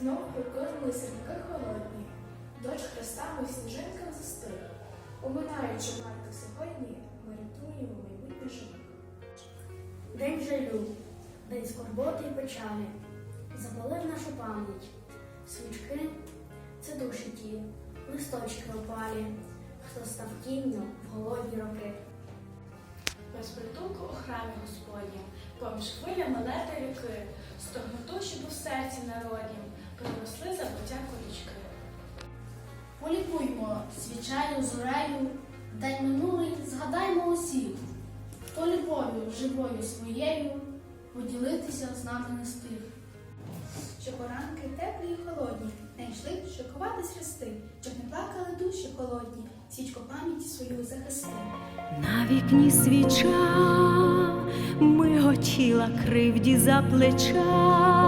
Знов прокинули сірники холодні, дощ хрестами в сніжинках застиг. Уминаючи марти сьогодні, ми рятуємо майбутнє живих. День жалю, день скорботи і печалі, запалив нашу пам'ять. Свічки це душі ті, листочки опалі, хто став тінню в голодні роки. Без притулку у храмі Господнім, поміж хвилями лета ріки, стогнуту, щоб у серці народнім проросли забуття колічки. Полікуймо свічею, зорею, день минулий згадаймо усіх, хто любов'ю живою своєю поділитися з нами не стих. Що поранки теплі і холодні, не йшли шикуватись хрести, щоб не плакали душі холодні, свічку пам'яті свою захисти. На вікні свіча миготіла кривді за плеча,